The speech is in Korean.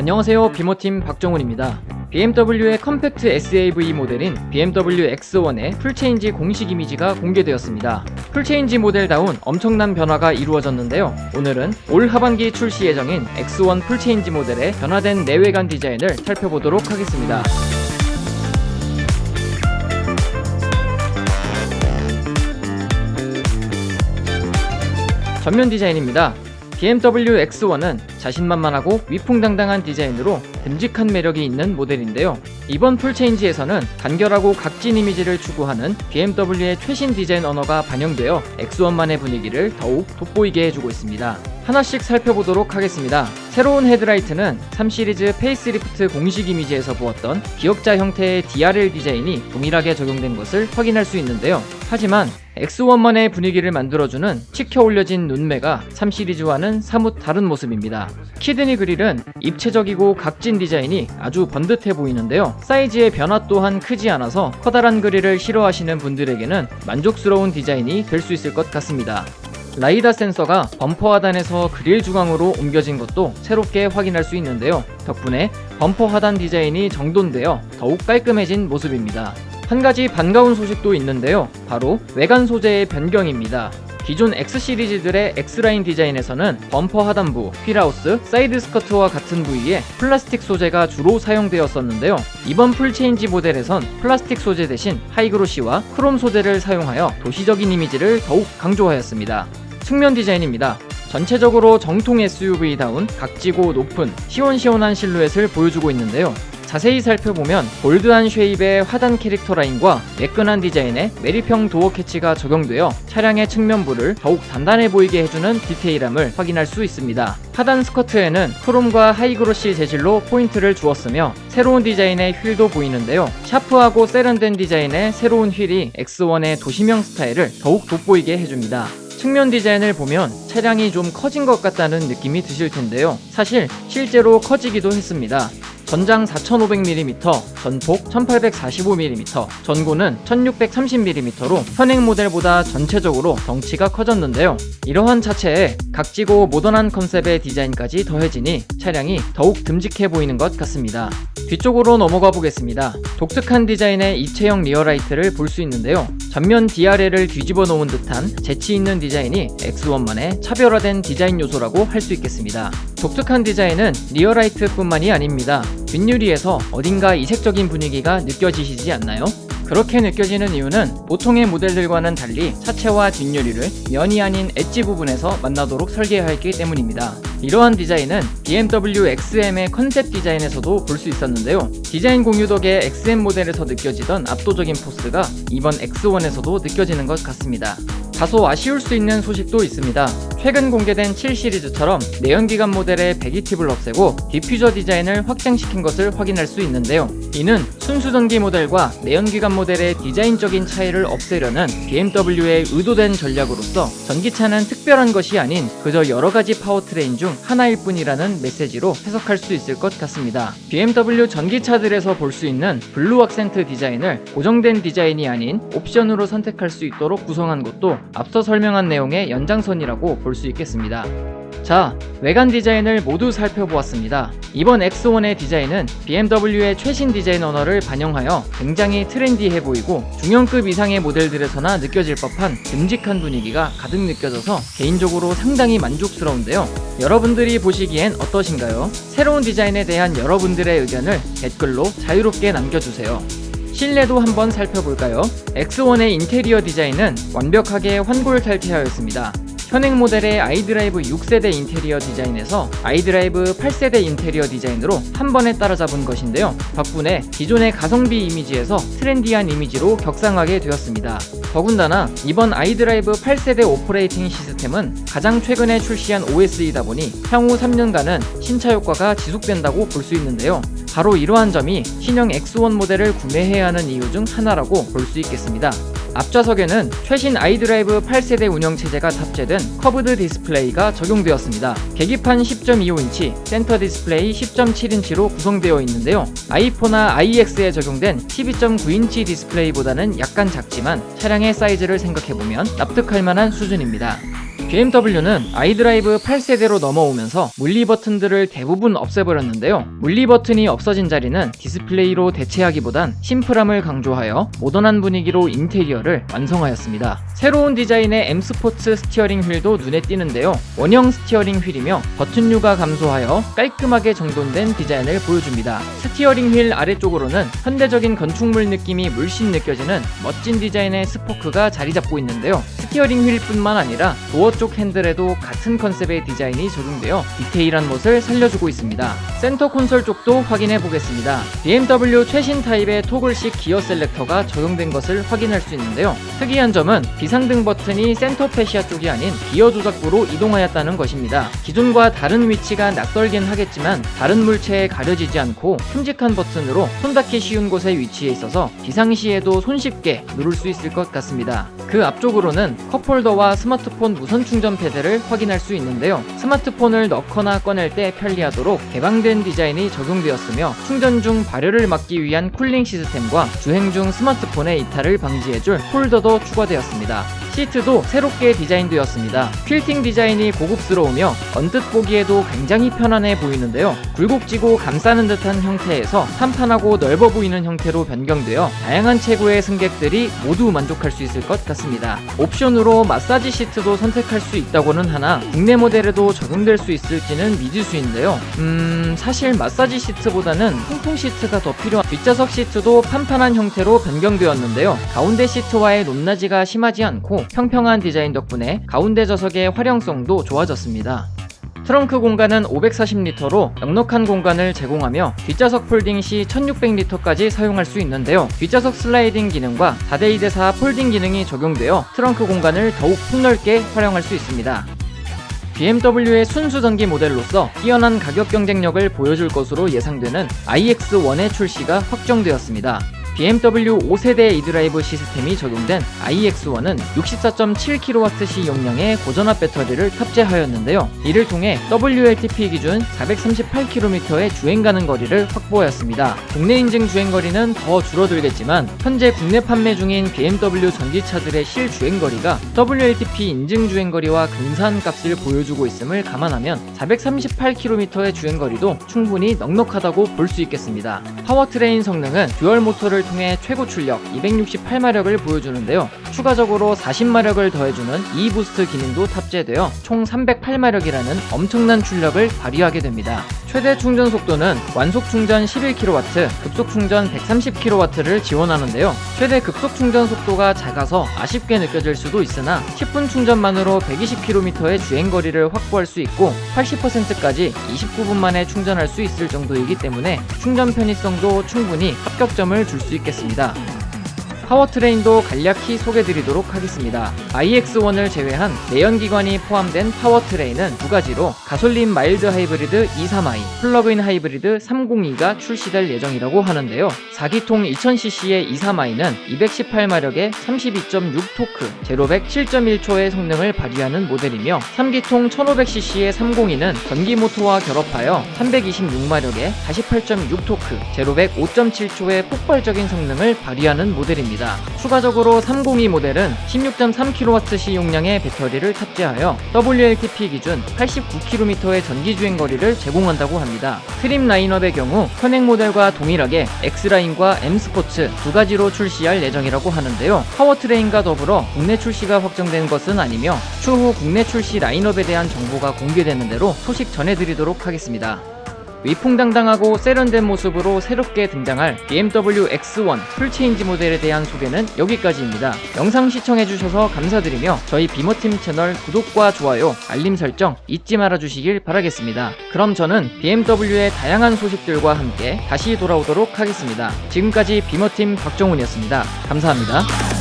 안녕하세요. 비모팀 박정훈입니다. BMW의 컴팩트 SAV 모델인 BMW X1의 풀체인지 공식 이미지가 공개되었습니다. 풀체인지 모델다운 엄청난 변화가 이루어졌는데요. 오늘은 올 하반기 출시 예정인 X1 풀체인지 모델의 변화된 내외관 디자인을 살펴보도록 하겠습니다. 전면 디자인입니다. BMW X1은 자신만만하고 위풍당당한 디자인으로 듬직한 매력이 있는 모델인데요. 이번 풀체인지에서는 간결하고 각진 이미지를 추구하는 BMW의 최신 디자인 언어가 반영되어 X1만의 분위기를 더욱 돋보이게 해주고 있습니다. 하나씩 살펴보도록 하겠습니다. 새로운 헤드라이트는 3시리즈 페이스리프트 공식 이미지에서 보았던 기역자 형태의 DRL 디자인이 동일하게 적용된 것을 확인할 수 있는데요. 하지만 X1만의 분위기를 만들어주는 치켜 올려진 눈매가 3시리즈와는 사뭇 다른 모습입니다. 키드니 그릴은 입체적이고 각진 디자인이 아주 번듯해 보이는데요. 사이즈의 변화 또한 크지 않아서 커다란 그릴을 싫어하시는 분들에게는 만족스러운 디자인이 될 수 있을 것 같습니다. 라이다 센서가 범퍼 하단에서 그릴 중앙으로 옮겨진 것도 새롭게 확인할 수 있는데요. 덕분에 범퍼 하단 디자인이 정돈되어 더욱 깔끔해진 모습입니다. 한 가지 반가운 소식도 있는데요. 바로 외관 소재의 변경입니다. 기존 X 시리즈들의 X라인 디자인에서는 범퍼 하단부, 휠하우스, 사이드 스커트와 같은 부위에 플라스틱 소재가 주로 사용되었었는데요. 이번 풀체인지 모델에선 플라스틱 소재 대신 하이그로시와 크롬 소재를 사용하여 도시적인 이미지를 더욱 강조하였습니다. 측면 디자인입니다. 전체적으로 정통 SUV다운 각지고 높은 시원시원한 실루엣을 보여주고 있는데요. 자세히 살펴보면 볼드한 쉐입의 화단 캐릭터 라인과 매끈한 디자인의 메리평 도어 캐치가 적용되어 차량의 측면부를 더욱 단단해 보이게 해주는 디테일함을 확인할 수 있습니다. 하단 스커트에는 크롬과 하이그로시 재질로 포인트를 주었으며 새로운 디자인의 휠도 보이는데요. 샤프하고 세련된 디자인의 새로운 휠이 X1의 도시명 스타일을 더욱 돋보이게 해줍니다. 측면 디자인을 보면 차량이 좀 커진 것 같다는 느낌이 드실 텐데요. 사실 실제로 커지기도 했습니다. 전장 4500mm, 전폭 1845mm, 전고는 1630mm로 현행 모델보다 전체적으로 덩치가 커졌는데요. 이러한 차체에 각지고 모던한 컨셉의 디자인까지 더해지니 차량이 더욱 듬직해 보이는 것 같습니다. 뒤쪽으로 넘어가 보겠습니다. 독특한 디자인의 입체형 리어라이트를 볼 수 있는데요. 전면 DRL을 뒤집어 놓은 듯한 재치 있는 디자인이 X1만의 차별화된 디자인 요소라고 할 수 있겠습니다. 독특한 디자인은 리어라이트뿐만이 아닙니다. 뒷유리에서 어딘가 이색적인 분위기가 느껴지시지 않나요? 그렇게 느껴지는 이유는 보통의 모델들과는 달리 차체와 뒷유리를 면이 아닌 엣지 부분에서 만나도록 설계하였기 때문입니다. 이러한 디자인은 BMW XM의 컨셉 디자인에서도 볼 수 있었는데요. 디자인 공유 덕에 XM 모델에서 느껴지던 압도적인 포스가 이번 X1에서도 느껴지는 것 같습니다. 다소 아쉬울 수 있는 소식도 있습니다. 최근 공개된 7 시리즈처럼 내연기관 모델의 배기 팁을 없애고 디퓨저 디자인을 확장시킨 것을 확인할 수 있는데요. 이는 순수 전기 모델과 내연기관 모델의 디자인적인 차이를 없애려는 BMW의 의도된 전략으로서 전기차는 특별한 것이 아닌 그저 여러 가지 파워트레인 중 하나일 뿐이라는 메시지로 해석할 수 있을 것 같습니다. BMW 전기차들에서 볼 수 있는 블루 악센트 디자인을 고정된 디자인이 아닌 옵션으로 선택할 수 있도록 구성한 것도 앞서 설명한 내용의 연장선이라고 볼수 있겠습니다. 자, 외관 디자인을 모두 살펴보았습니다. 이번 X1의 디자인은 BMW의 최신 디자인 언어를 반영하여 굉장히 트렌디해 보이고 중형급 이상의 모델들에서나 느껴질 법한 듬직한 분위기가 가득 느껴져서 개인적으로 상당히 만족스러운데요. 여러분들이 보시기엔 어떠신가요? 새로운 디자인에 대한 여러분들의 의견을 댓글로 자유롭게 남겨주세요. 실내도 한번 살펴볼까요? X1의 인테리어 디자인은 완벽하게 환골 탈퇴하였습니다. 현행 모델의 아이드라이브 6세대 인테리어 디자인에서 아이드라이브 8세대 인테리어 디자인으로 한 번에 따라잡은 것인데요. 덕분에 기존의 가성비 이미지에서 트렌디한 이미지로 격상하게 되었습니다. 더군다나 이번 아이드라이브 8세대 오퍼레이팅 시스템은 가장 최근에 출시한 OS이다 보니 향후 3년간은 신차 효과가 지속된다고 볼 수 있는데요. 바로 이러한 점이 신형 X1 모델을 구매해야 하는 이유 중 하나라고 볼 수 있겠습니다. 앞좌석에는 최신 아이드라이브 8세대 운영체제가 탑재된 커브드 디스플레이가 적용되었습니다. 계기판 10.25인치, 센터 디스플레이 10.7인치로 구성되어 있는데요. i4나 iX에 적용된 12.9인치 디스플레이보다는 약간 작지만 차량의 사이즈를 생각해보면 납득할 만한 수준입니다. BMW는 아이드라이브 8세대로 넘어오면서 물리 버튼들을 대부분 없애버렸는데요. 물리 버튼이 없어진 자리는 디스플레이로 대체하기보단 심플함을 강조하여 모던한 분위기로 인테리어를 완성하였습니다. 새로운 디자인의 M 스포츠 스티어링 휠도 눈에 띄는데요. 원형 스티어링 휠이며 버튼류가 감소하여 깔끔하게 정돈된 디자인을 보여줍니다. 스티어링 휠 아래쪽으로는 현대적인 건축물 느낌이 물씬 느껴지는 멋진 디자인의 스포크가 자리 잡고 있는데요. 스티어링 휠뿐만 아니라 도어 쪽 핸들에도 같은 컨셉의 디자인이 적용되어 디테일한 멋을 살려주고 있습니다. 센터 콘솔 쪽도 확인해 보겠습니다. BMW 최신 타입의 토글식 기어 셀렉터가 적용된 것을 확인할 수 있는데요. 특이한 점은 비상등 버튼이 센터 페시아 쪽이 아닌 기어 조작부로 이동하였다는 것입니다. 기존과 다른 위치가 낯설긴 하겠지만 다른 물체에 가려지지 않고 큼직한 버튼으로 손 닿기 쉬운 곳에 위치해 있어서 비상시에도 손쉽게 누를 수 있을 것 같습니다. 그 앞쪽으로는 컵홀더와 스마트폰 무선 충전 패드를 확인할 수 있는데요. 스마트폰을 넣거나 꺼낼 때 편리하도록 개방된 디자인이 적용되었으며 충전 중 발열을 막기 위한 쿨링 시스템과 주행 중 스마트폰의 이탈을 방지해줄 홀더도 추가되었습니다. 시트도 새롭게 디자인되었습니다. 퀼팅 디자인이 고급스러우며 언뜻 보기에도 굉장히 편안해 보이는데요. 굴곡지고 감싸는 듯한 형태에서 탄탄하고 넓어 보이는 형태로 변경되어 다양한 체구의 승객들이 모두 만족할 수 있을 것 같습니다. 옵션으로 마사지 시트도 선택할 수 있다고는 하나 국내 모델에도 적용될 수 있을지는 미지수인데요. 음, 사실 마사지 시트보다는 통풍 시트가 더 필요한 뒷좌석 시트도 판판한 형태로 변경되었는데요. 가운데 시트와의 높낮이가 심하지 않고 평평한 디자인 덕분에 가운데 좌석의 활용성도 좋아졌습니다. 트렁크 공간은 540리터로 넉넉한 공간을 제공하며 뒷좌석 폴딩 시 1600리터까지 사용할 수 있는데요. 뒷좌석 슬라이딩 기능과 4대2대4 폴딩 기능이 적용되어 트렁크 공간을 더욱 폭넓게 활용할 수 있습니다. BMW의 순수 전기 모델로서 뛰어난 가격 경쟁력을 보여줄 것으로 예상되는 iX1의 출시가 확정되었습니다. BMW 5세대 이드라이브 시스템이 적용된 iX1은 64.7kWh 용량의 고전압 배터리를 탑재하였는데요. 이를 통해 WLTP 기준 438km의 주행 가능 거리를 확보하였습니다. 국내 인증 주행 거리는 더 줄어들겠지만 현재 국내 판매 중인 BMW 전기차들의 실 주행 거리가 WLTP 인증 주행 거리와 근사한 값을 보여주고 있음을 감안하면 438km의 주행 거리도 충분히 넉넉하다고 볼 수 있겠습니다. 파워트레인 성능은 듀얼 모터를 통해 최고 출력 268마력을 보여주는데요. 추가적으로 40마력을 더해주는 E-부스트 기능도 탑재되어 총 308마력이라는 엄청난 출력을 발휘하게 됩니다. 최대 충전 속도는 완속 충전 11kW, 급속 충전 130kW를 지원하는데요. 최대 급속 충전 속도가 작아서 아쉽게 느껴질 수도 있으나 10분 충전만으로 120km의 주행 거리를 확보할 수 있고 80%까지 29분 만에 충전할 수 있을 정도이기 때문에 충전 편의성도 충분히 합격점을 줄 수 있겠습니다. 파워트레인도 간략히 소개드리도록 하겠습니다. iX1을 제외한 내연기관이 포함된 파워트레인은 두 가지로 가솔린 마일드 하이브리드 23i, 플러그인 하이브리드 302가 출시될 예정이라고 하는데요. 4기통 2000cc의 23i는 218마력의 32.6토크, 제로백 7.1초의 성능을 발휘하는 모델이며 3기통 1500cc의 302는 전기 모터와 결합하여 326마력의 48.6토크, 제로백 5.7초의 폭발적인 성능을 발휘하는 모델입니다. 추가적으로 302 모델은 16.3kWh 용량의 배터리를 탑재하여 WLTP 기준 89km의 전기 주행 거리를 제공한다고 합니다. 트림 라인업의 경우 현행 모델과 동일하게 X라인과 M 스포츠 두 가지로 출시할 예정이라고 하는데요. 파워트레인과 더불어 국내 출시가 확정된 것은 아니며 추후 국내 출시 라인업에 대한 정보가 공개되는 대로 소식 전해드리도록 하겠습니다. 위풍당당하고 세련된 모습으로 새롭게 등장할 BMW X1 풀체인지 모델에 대한 소개는 여기까지입니다. 영상 시청해주셔서 감사드리며 저희 비모팀 채널 구독과 좋아요, 알림 설정 잊지 말아주시길 바라겠습니다. 그럼 저는 BMW의 다양한 소식들과 함께 다시 돌아오도록 하겠습니다. 지금까지 비모팀 박정훈이었습니다. 감사합니다.